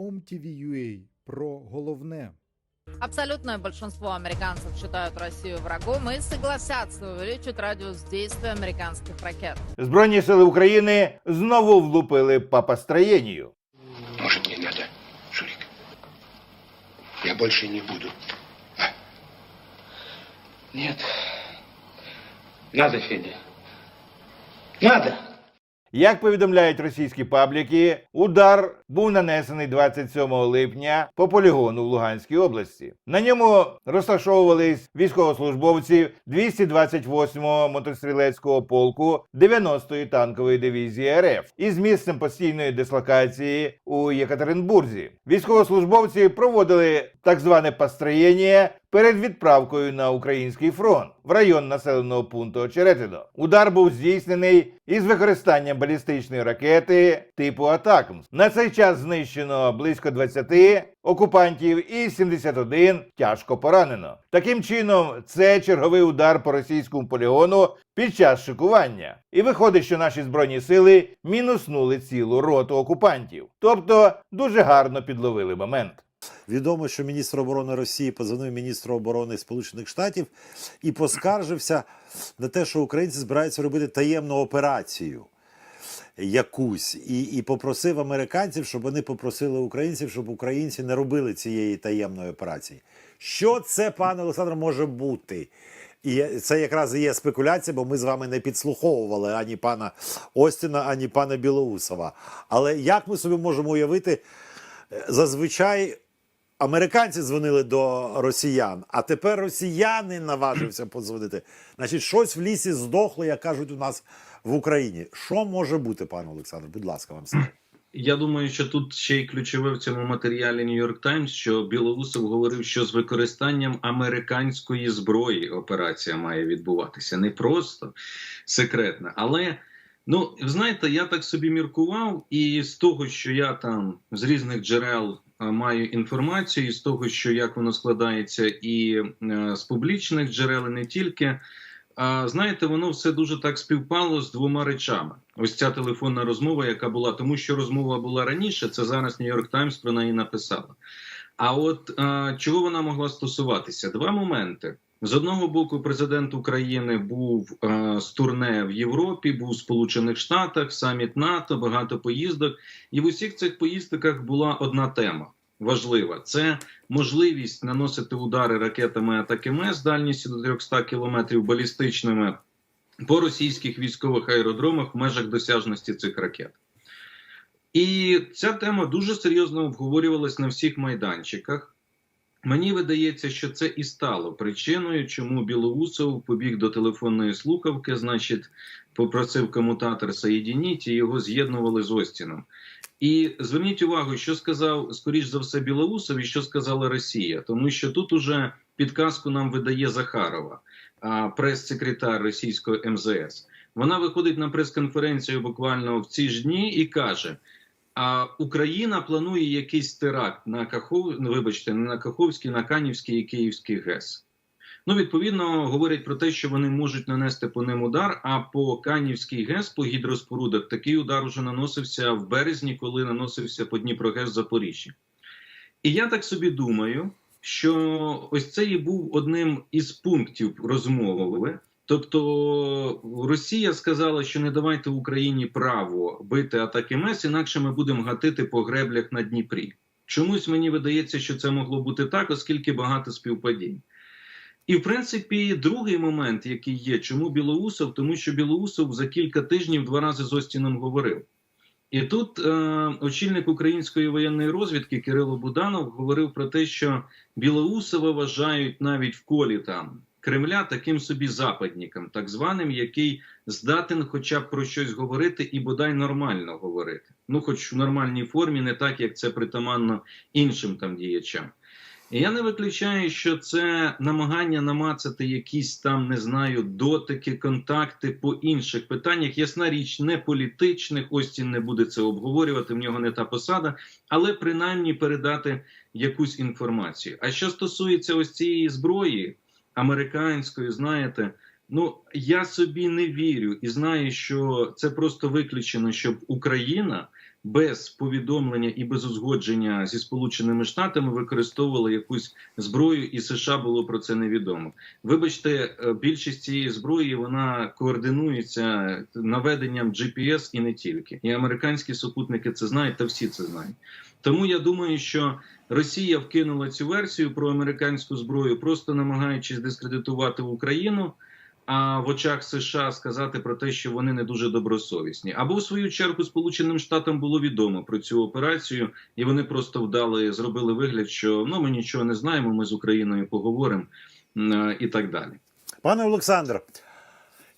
OMTV.ua про головне. Абсолютное большинство американцев считают Россию врагом и согласятся увеличить радиус действия американских ракет. Збройні сили України знову влупили по построєнню. Может, не надо, Шурик? Я больше не буду. А? Нет. Надо, Федя. Надо. Як повідомляють російські пабліки, удар був нанесений 27 липня по полігону в Луганській області. На ньому розташовувались військовослужбовці 228-го мотострілецького полку 90-ї танкової дивізії РФ із місцем постійної дислокації у Єкатеринбурзі. Військовослужбовці проводили так зване построєння перед відправкою на український фронт в район населеного пункту Очеретино. Удар був здійснений із використанням балістичної ракети типу Атакмс. На цей час знищено близько 20 окупантів і 71 тяжко поранено. Таким чином, це черговий удар по російському полігону під час шикування. І виходить, що наші збройні сили мінуснули цілу роту окупантів, тобто дуже гарно підловили момент. Відомо, що міністр оборони Росії позвонив міністру оборони Сполучених Штатів і поскаржився на те, що українці збираються робити таємну операцію якусь, і, і попросив американців, щоб вони попросили українців, щоб українці не робили цієї таємної операції. Що це, пане Олександр, може бути? І це якраз і є спекуляція, бо ми з вами не підслуховували ані пана Остіна, ані пана Білоусова. Але як ми собі можемо уявити, зазвичай американці дзвонили до росіян, а тепер росіяни наважився подзвонити. Значить, щось в лісі здохло, як кажуть у нас в Україні. Що може бути, пане Олександр? Будь ласка, вам слово. Я думаю, що тут ще й ключове в цьому матеріалі York Times, що Білоусов говорив, що з використанням американської зброї операція має відбуватися. Не просто секретна, але ну знаєте, я так собі міркував, і з того, що я там з різних джерел е, маю інформацію, і з того, що як воно складається, і е, з публічних джерел, і не тільки. А, знаєте, воно все дуже так співпало з двома речами. Ось ця телефонна розмова, яка була, тому що розмова була раніше, це зараз York Times про неї написала. А от а, чого вона могла стосуватися? Два моменти. З одного боку, президент України був а, з турне в Європі, був в Сполучених Штатах, саміт НАТО, багато поїздок. І в усіх цих поїздках була одна тема важлива: це можливість наносити удари ракетами атаки з дальністю до 300 кілометрів балістичними по російських військових аеродромах в межах досяжності цих ракет. І ця тема дуже серйозно обговорювалась на всіх майданчиках. Мені видається, що це і стало причиною, чому Білоусов побіг до телефонної слухавки, значить, попросив комутатор соєдініть і його з'єднували з Остіном. І зверніть увагу, що сказав скоріш за все Білоусов і що сказала Росія, тому що тут уже підказку нам видає Захарова, прес-секретар російського МЗС. Вона виходить на прес-конференцію буквально в ці ж дні і каже: а Україна планує якийсь теракт на Кахов, вибачте, не на Каховський, на Канівський і Київський ГЕС. Ну, відповідно, говорять про те, що вони можуть нанести по ним удар. А по Канівський ГЕС, по гідроспорудах, такий удар уже наносився в березні, коли наносився по Дніпрогес Запоріжжя. І я так собі думаю, що ось це і був одним із пунктів розмови. Тобто Росія сказала, що не давайте Україні право бити атаки МЕС, інакше ми будемо гатити по греблях на Дніпрі. Чомусь мені видається, що це могло бути так, оскільки багато співпадінь. І, в принципі, другий момент, який є, чому Білоусов, тому що Білоусов за кілька тижнів два рази з Остіном говорив. І тут е, очільник української воєнної розвідки Кирило Буданов говорив про те, що Білоусова вважають навіть в колі там Кремля таким собі западником, так званим, який здатен хоча б про щось говорити і бодай нормально говорити. Ну, хоч в нормальній формі, не так як це притаманно іншим там діячам. Я не виключаю, що це намагання намацати якісь там, не знаю, дотики, контакти по інших питаннях. Ясна річ, не політичних. Остін не буде це обговорювати. В нього не та посада, але принаймні передати якусь інформацію. А що стосується ось цієї зброї американської, знаєте. Ну, я собі не вірю і знаю, що це просто виключено, щоб Україна без повідомлення і без узгодження зі Сполученими Штатами використовували якусь зброю, і США було про це невідомо. Вибачте, е, більшість цієї зброї вона координується наведенням GPS і не тільки. І американські супутники це знають, та всі це знають. Тому я думаю, що Росія вкинула цю версію про американську зброю, просто намагаючись дискредитувати Україну. А в очах США сказати про те, що вони не дуже добросовісні, або в свою чергу Сполученим Штатам було відомо про цю операцію, і вони просто вдали, зробили вигляд, що ну ми нічого не знаємо. Ми з Україною поговоримо і так далі. Пане Олександр,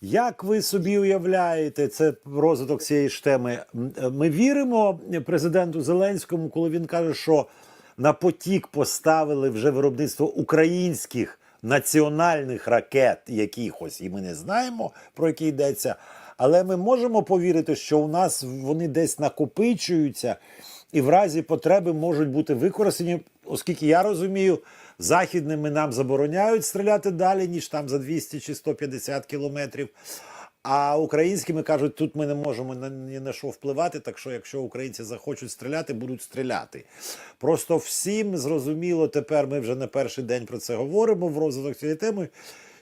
як ви собі уявляєте це розвиток цієї ж теми? Ми віримо президенту Зеленському, коли він каже, що на потік поставили вже виробництво українських національних ракет якихось, і ми не знаємо про які йдеться. Але ми можемо повірити, що у нас вони десь накопичуються і в разі потреби можуть бути використані, оскільки я розумію, західними нам забороняють стріляти далі, ніж там за 200 чи 150 кілометрів. А українськими кажуть, тут ми не можемо ні на що впливати, так що якщо українці захочуть стріляти, будуть стріляти. Просто всім зрозуміло, тепер ми вже не перший день про це говоримо в розвиток цієї теми.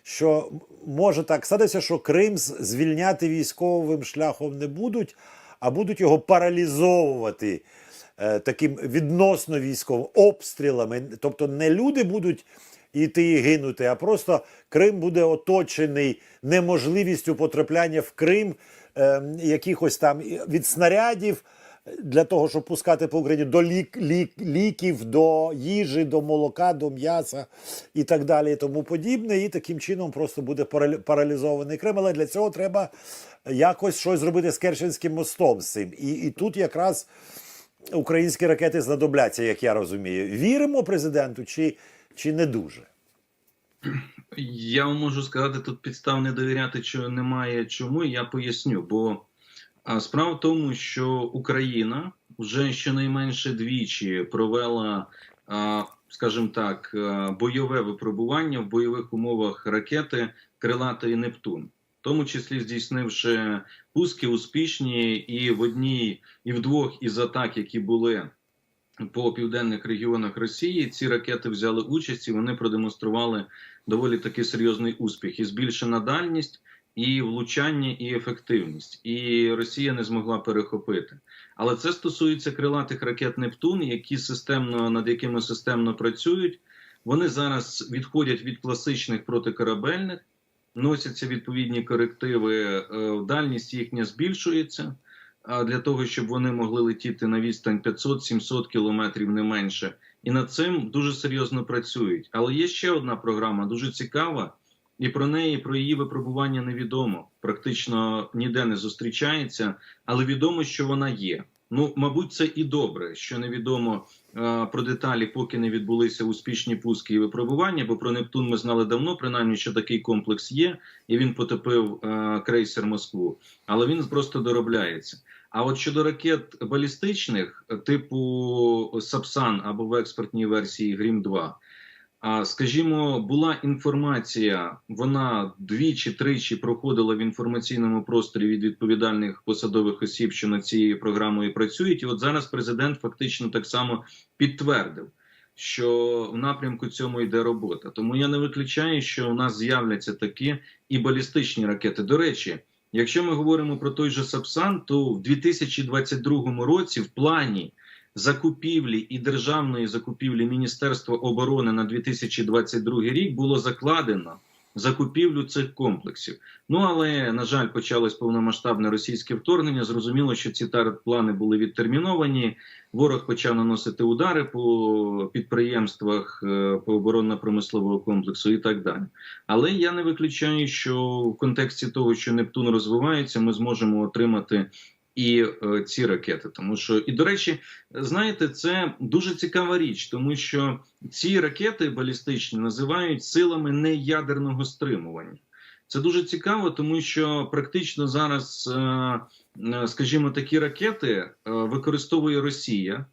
Що може так статися, що Крим звільняти військовим шляхом не будуть, а будуть його паралізовувати е, таким відносно військовим обстрілами. Тобто не люди будуть йти і гинути, а просто Крим буде оточений неможливістю потрапляння в Крим е, якихось там від снарядів. Для того, щоб пускати по Україні до лік, лік, ліків, до їжі, до молока, до м'яса і так далі, і тому подібне. І таким чином просто буде паралізований Крим. Але для цього треба якось щось зробити з Керченським мостом з цим. І, і тут якраз українські ракети знадобляться, як я розумію. Віримо президенту чи, чи не дуже? Я вам можу сказати, тут підстав не довіряти, що немає чому. Я поясню. Бо справа в тому, що Україна вже щонайменше двічі провела, скажімо так, бойове випробування в бойових умовах ракети крилатої Нептун. В тому числі здійснивши пуски успішні і в одній, і в двох із атак, які були по південних регіонах Росії, ці ракети взяли участь і вони продемонстрували доволі таки серйозний успіх. І збільшена дальність, і влучання, і ефективність. І Росія не змогла перехопити. Але це стосується крилатих ракет Нептун, які системно над якими системно працюють. Вони зараз відходять від класичних протикорабельних, носяться відповідні корективи, е, дальність їхня збільшується. А для того, щоб вони могли летіти на відстань 500-700 кілометрів не менше, і над цим дуже серйозно працюють. Але є ще одна програма, дуже цікава, і про неї, про її випробування невідомо. Практично ніде не зустрічається, але відомо, що вона є. Ну, мабуть, це і добре, що невідомо е, про деталі, поки не відбулися успішні пуски і випробування. Бо про Нептун ми знали давно, принаймні, що такий комплекс є, і він потопив е, крейсер Москву. Але він просто доробляється. А от щодо ракет балістичних, типу Сапсан або в експертній версії Грім 2 а скажімо, була інформація, вона двічі-тричі проходила в інформаційному просторі від відповідальних посадових осіб, що над цією програмою працюють. І от зараз президент фактично так само підтвердив, що в напрямку цьому йде робота. Тому я не виключаю, що у нас з'являться такі і балістичні ракети. До речі, якщо ми говоримо про той же Сапсан, то в 2022 році в плані закупівлі і державної закупівлі Міністерства оборони на 2022 рік було закладено закупівлю цих комплексів. Ну але на жаль, почалось повномасштабне російське вторгнення. Зрозуміло, що ці плани були відтерміновані. Ворог почав наносити удари по підприємствах е, по оборонно-промислового комплексу і так далі. Але я не виключаю, що в контексті того, що Нептун розвивається, ми зможемо отримати і е, ці ракети. Тому що, і до речі, знаєте, це дуже цікава річ, тому що ці ракети балістичні називають силами неядерного стримування. Це дуже цікаво, тому що практично зараз, е, е, скажімо, такі ракети е, використовує Росія.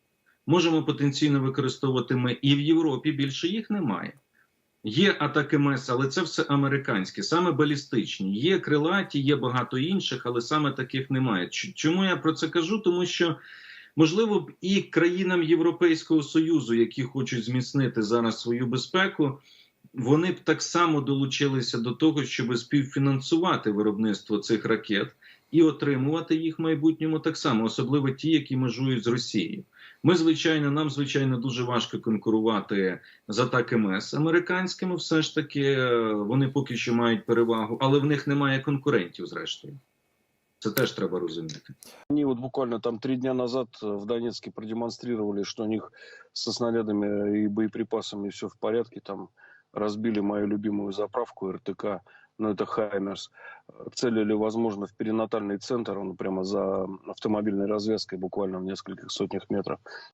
Можемо потенційно використовувати ми і в Європі. Більше їх немає. Є атаки МЕС, але це все американське, саме балістичні. Є крилаті, є багато інших, але саме таких немає. Чому я про це кажу? Тому що Можливо, б і країнам Європейського Союзу, які хочуть зміцнити зараз свою безпеку, вони б так само долучилися до того, щоб співфінансувати виробництво цих ракет і отримувати їх в майбутньому так само, особливо ті, які межують з Росією. Ми, звичайно, нам звичайно дуже важко конкурувати з атаками з американськими. Все ж таки, е, вони поки що мають перевагу, але в них немає конкурентів, зрештою. Це теж треба розуміти. Они вот буквально там три дня назад в Донецке продемонстрировали, что у них со снарядами и боеприпасами все в порядке. Там разбили мою любимую заправку РТК, ну это Хаймерс. Целили, возможно, в перинатальный центр, он прямо за автомобильной развязкой, буквально в нескольких сотнях метров.